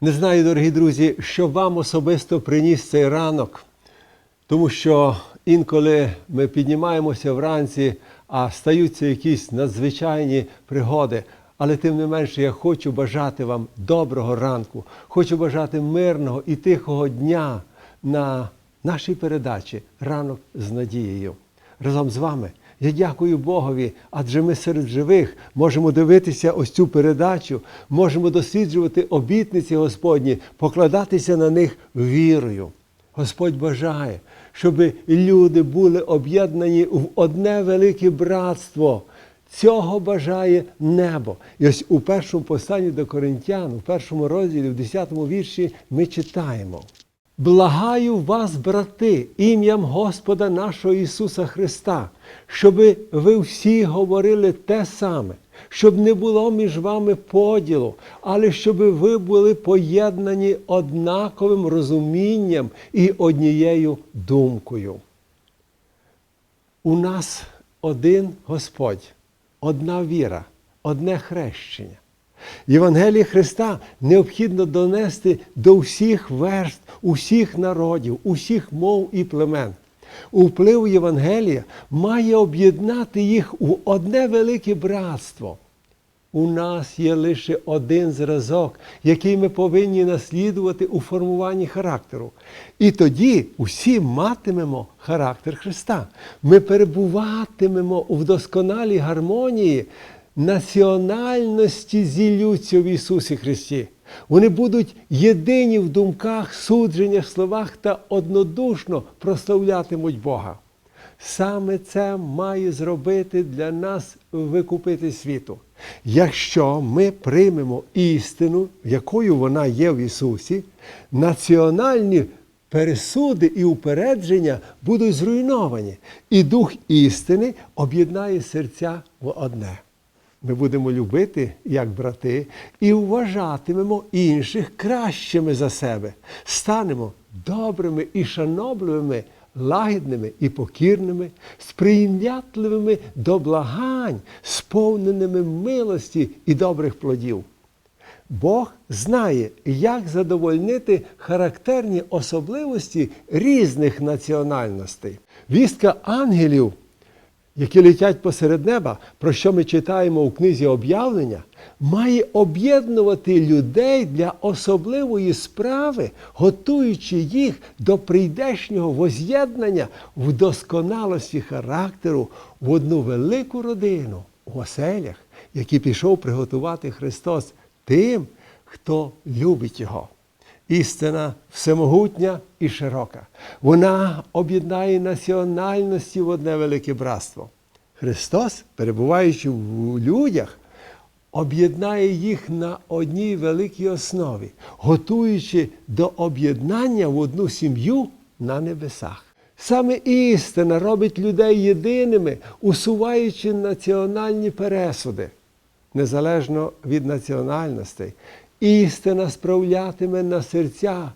Не знаю, дорогі друзі, що вам особисто приніс цей ранок, тому що інколи ми піднімаємося вранці, а стаються якісь надзвичайні пригоди. Але тим не менше я хочу бажати вам доброго ранку, хочу бажати мирного і тихого дня на нашій передачі Ранок з надією. Разом з вами я дякую Богові, адже ми серед живих можемо дивитися ось цю передачу, можемо досліджувати обітниці Господні, покладатися на них вірою. Господь бажає, щоб люди були об'єднані в одне велике братство. Цього бажає небо. І ось у першому посланні до Коринтян, у першому розділі, в 10 вірші, ми читаємо. Благаю вас, брати, ім'ям Господа нашого Ісуса Христа, щоби ви всі говорили те саме, щоб не було між вами поділу, але щоб ви були поєднані однаковим розумінням і однією думкою. У нас один Господь, одна віра, одне хрещення. Євангеліє Христа необхідно донести до всіх верст, усіх народів, усіх мов і племен. Вплив Євангелія має об'єднати їх у одне велике братство. У нас є лише один зразок, який ми повинні наслідувати у формуванні характеру. І тоді усі матимемо характер Христа. Ми перебуватимемо у вдосконалій гармонії національності зілються в Ісусі Христі. Вони будуть єдині в думках, судженнях, словах та однодушно прославлятимуть Бога. Саме це має зробити для нас викупити світу. Якщо ми приймемо істину, якою вона є в Ісусі, національні пересуди і упередження будуть зруйновані, і дух істини об'єднає серця в одне. Ми будемо любити як брати і вважатимемо інших кращими за себе, станемо добрими і шанобливими, лагідними і покірними, сприйнятливими до благань, сповненими милості і добрих плодів. Бог знає, як задовольнити характерні особливості різних національностей. Вістка ангелів які летять посеред неба, про що ми читаємо у книзі об'явлення, має об'єднувати людей для особливої справи, готуючи їх до прийдешнього воз'єднання в досконалості характеру в одну велику родину у оселях, які пішов приготувати Христос тим, хто любить Його. Істина всемогутня і широка. Вона об'єднає національності в одне велике братство. Христос, перебуваючи в людях, об'єднає їх на одній великій основі, готуючи до об'єднання в одну сім'ю на небесах. Саме істина робить людей єдиними, усуваючи національні пересуди, незалежно від національностей. Істина справлятиме на серця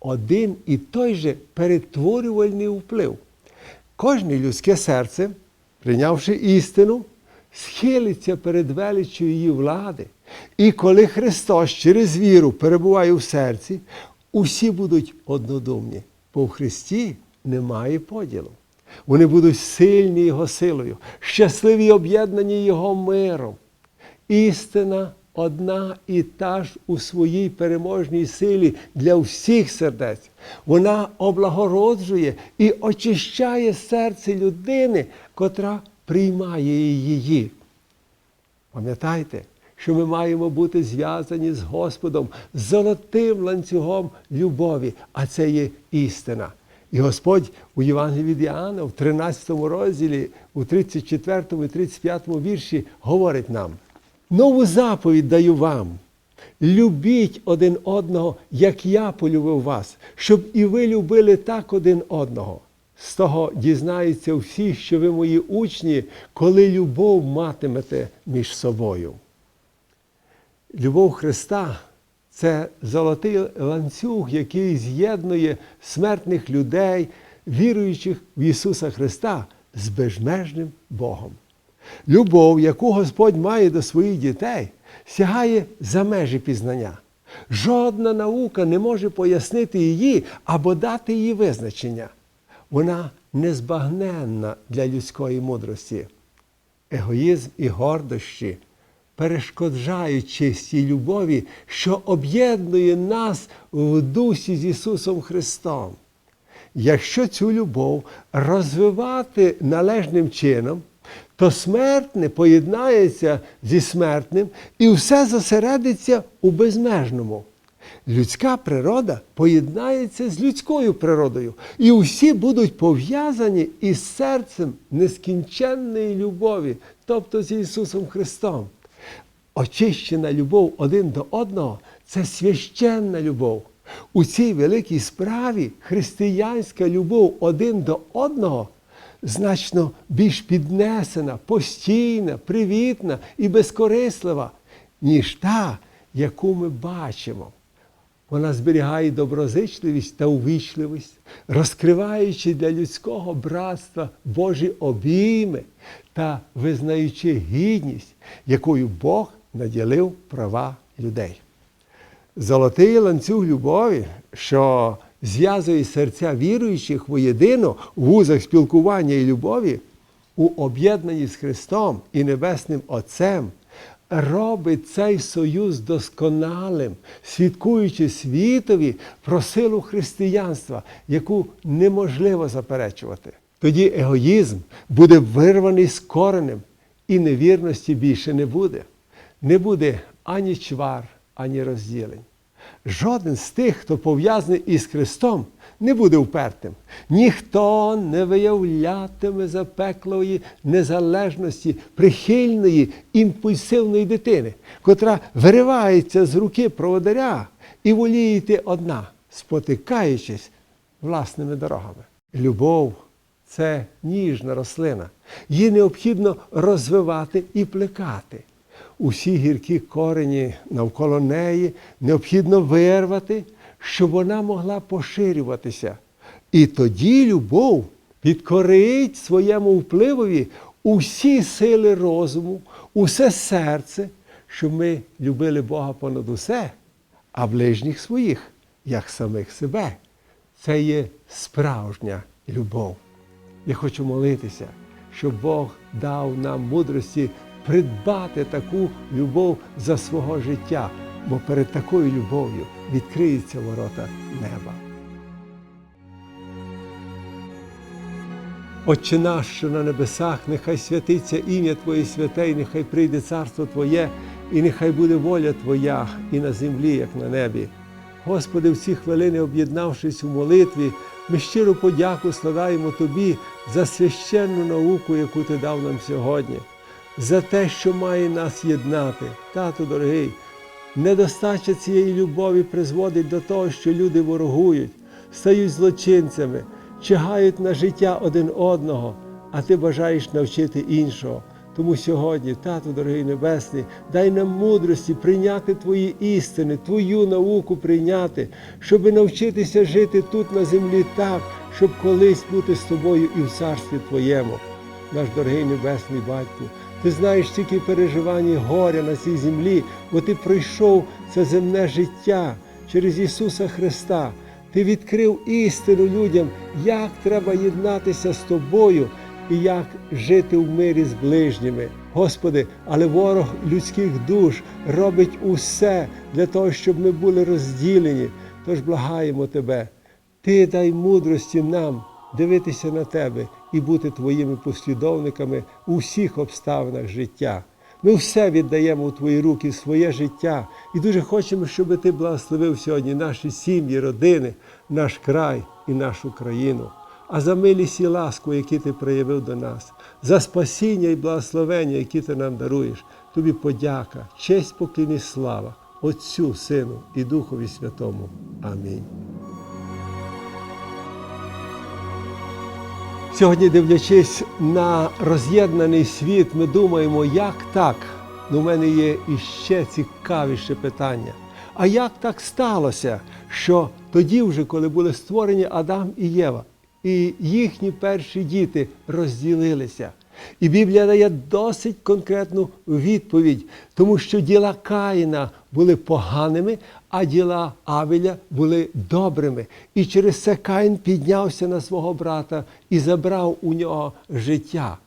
один і той же перетворювальний вплив. Кожне людське серце, прийнявши істину, схилиться перед величчю її влади. І коли Христос через віру перебуває в серці, усі будуть однодумні, бо в Христі немає поділу. Вони будуть сильні Його силою, щасливі й об'єднані Його миром. Істина одна і та ж у своїй переможній силі для всіх сердець. Вона облагороджує і очищає серце людини, котра приймає її. Пам'ятайте, що ми маємо бути зв'язані з Господом золотим ланцюгом любові, а це є істина. І Господь у Євангелії від Іоанна в 13 розділі, у 34 і 35 вірші говорить нам. Нову заповідь даю вам. Любіть один одного, як я полюбив вас, щоб і ви любили так один одного. З того дізнаються всі, що ви мої учні, коли любов матимете між собою. Любов Христа це золотий ланцюг, який з'єднує смертних людей, віруючих в Ісуса Христа з безмежним Богом. Любов, яку Господь має до своїх дітей, сягає за межі пізнання. Жодна наука не може пояснити її або дати її визначення. Вона незбагненна для людської мудрості. Егоїзм і гордощі перешкоджають чистій любові, що об'єднує нас в дусі з Ісусом Христом. Якщо цю любов розвивати належним чином, то смертне поєднається зі смертним і все зосередиться у безмежному. Людська природа поєднається з людською природою, і усі будуть пов'язані із серцем нескінченної любові, тобто з Ісусом Христом. Очищена любов один до одного це священна любов. У цій великій справі християнська любов один до одного значно більш піднесена, постійна, привітна і безкорислива, ніж та, яку ми бачимо. Вона зберігає доброзичливість та увічливість, розкриваючи для людського братства Божі обійми та визнаючи гідність, якою Бог наділив права людей. Золотий ланцюг любові, що зв'язує серця віруючих воєдино в вузах спілкування і любові, у об'єднанні з Христом і Небесним Отцем, робить цей союз досконалим, свідкуючи світові про силу християнства, яку неможливо заперечувати. Тоді егоїзм буде вирваний з коренем, і невірності більше не буде. Не буде ані чвар, ані розділень. Жоден з тих, хто пов'язаний із Христом, не буде впертим. Ніхто не виявлятиме запеклої незалежності прихильної імпульсивної дитини, котра виривається з руки проводаря і воліє йти одна, спотикаючись власними дорогами. Любов це ніжна рослина. Її необхідно розвивати і плекати. Усі гіркі корені навколо неї необхідно вирвати, щоб вона могла поширюватися. І тоді любов підкорить своєму впливові усі сили розуму, усе серце, щоб ми любили Бога понад усе, а ближніх своїх, як самих себе. Це є справжня любов. Я хочу молитися, щоб Бог дав нам мудрості придбати таку любов за свого життя, бо перед такою любов'ю відкриються ворота неба. Отче наш, що на небесах, нехай святиться ім'я Твоє святе, і нехай прийде царство Твоє, і нехай буде воля Твоя і на землі, як на небі. Господи, в ці хвилини, об'єднавшись у молитві, ми щиро подяку складаємо Тобі за священну науку, яку Ти дав нам сьогодні, за те, що має нас єднати. Тату дорогий, недостача цієї любові призводить до того, що люди ворогують, стають злочинцями, чигають на життя один одного, а ти бажаєш навчити іншого. Тому сьогодні, Тату дорогий Небесний, дай нам мудрості прийняти Твої істини, Твою науку прийняти, щоб навчитися жити тут на землі так, щоб колись бути з тобою і в царстві Твоєму. Наш дорогий Небесний Батько, ти знаєш тільки переживання горя на цій землі, бо ти пройшов це земне життя через Ісуса Христа. Ти відкрив істину людям, як треба єднатися з тобою і як жити в мирі з ближніми. Господи, але ворог людських душ робить усе для того, щоб ми були розділені. Тож благаємо Тебе, Ти дай мудрості нам дивитися на Тебе і бути Твоїми послідовниками у всіх обставинах життя. Ми все віддаємо у Твої руки, своє життя, і дуже хочемо, щоб Ти благословив сьогодні наші сім'ї, родини, наш край і нашу країну. А за милість і ласку, які ти проявив до нас, за спасіння і благословення, які ти нам даруєш, тобі подяка, честь, поклін і слава Отцю, Сину і Духові Святому. Амінь. Сьогодні, дивлячись на роз'єднаний світ, ми думаємо, як так? Ну, у мене є іще цікавіше питання. А як так сталося, що тоді, вже, коли були створені Адам і Єва, і їхні перші діти розділилися? І Біблія дає досить конкретну відповідь, тому що діла Каїна були поганими, а діла Авеля були добрими. І через це Каїн піднявся на свого брата і забрав у нього життя.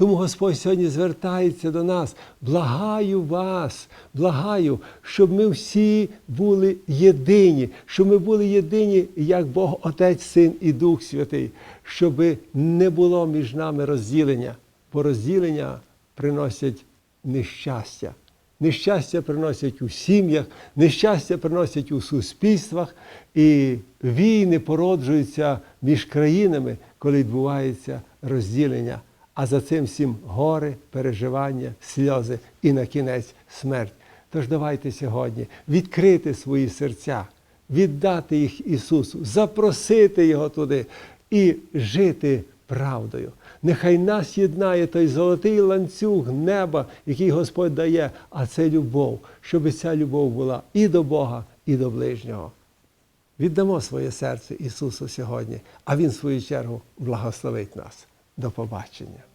Тому Господь сьогодні звертається до нас. Благаю вас, благаю, щоб ми всі були єдині, щоб ми були єдині, як Бог, Отець, Син і Дух Святий, щоб не було між нами розділення, бо розділення приносять нещастя. Нещастя приносять у сім'ях, нещастя приносять у суспільствах, і війни породжуються між країнами, коли відбувається розділення. А за цим всім гори, переживання, сльози і на кінець смерть. Тож давайте сьогодні відкрити свої серця, віддати їх Ісусу, запросити Його туди і жити правдою. Нехай нас єднає той золотий ланцюг неба, який Господь дає, а це любов, щоб ця любов була і до Бога, і до ближнього. Віддамо своє серце Ісусу сьогодні, а Він, в свою чергу, благословить нас. До побачення.